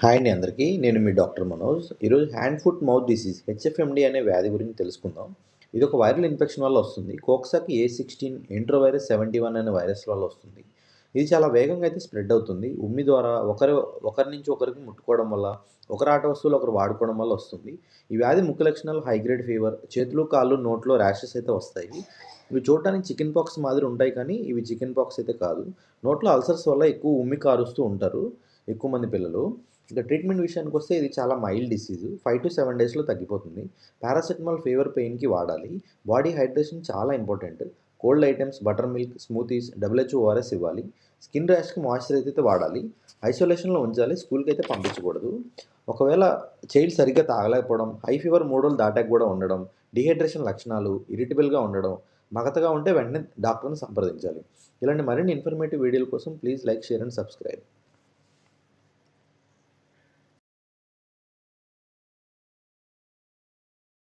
Hi అండి అందరికీ. నేను మీ డాక్టర్ మనోజ్. ఈరోజు hand foot mouth disease HFMD అనే వ్యాధి గురించి తెలుసుకుందాం. ఇది ఒక వైరల్ ఇన్ఫెక్షన్ వల్ల వస్తుంది. Coxsackie A sixteen enterovirus seventy one అనే వైరస్ వల్ల వస్తుంది. ఇది చాలా వేగంగా అయితే స్ప్రెడ్ అవుతుంది. ఉమ్మి ద్వారా ఒకరి ఒకరి నుంచి ఒకరికి ముట్టుకోవడం వల్ల ఒకరు ఆట వస్తువులు ఒకరు వాడుకోవడం వల్ల వస్తుంది. ఈ వ్యాధి ముఖ్య లక్షణాలు హైగ్రేడ్ ఫీవర్ చేతులు కాళ్ళు నోట్లో ర్యాషెస్ అయితే వస్తాయి. ఇవి చూడటానికి చికెన్ పాక్స్ మాదిరి ఉంటాయి కానీ ఇవి చికెన్ పాక్స్ అయితే కాదు. నోట్లో అల్సర్స్ వల్ల ఎక్కువ ఉమ్మి కారుస్తూ ఉంటారు ఎక్కువ మంది పిల్లలు. ఇక ట్రీట్మెంట్ విషయానికి వస్తే ఇది చాలా mild disease. Five to seven డేస్లో తగ్గిపోతుంది. పారాసెటమాల్ ఫీవర్ పెయిన్కి వాడాలి. బాడీ హైడ్రేషన్ చాలా important. Cold items butter milk smoothies WHO ORS ఇవ్వాలి. స్కిన్ ర్యాష్కి మాయిశ్చరైజ్ అయితే వాడాలి. ఐసోలేషన్లో ఉంచాలి. స్కూల్కి అయితే పంపించకూడదు. ఒకవేళ చైల్డ్ సరిగ్గా తాగలేకపోవడం హై ఫీవర్ మూడు రోజులు దాటాక కూడా ఉండడం డిహైడ్రేషన్ లక్షణాలు ఇరిటబుల్గా ఉండడం మగతగా ఉంటే వెంటనే డాక్టర్ని సంప్రదించాలి. ఇలాంటి మరిన్ని ఇన్ఫర్మేటివ్ వీడియోల కోసం please like share and subscribe.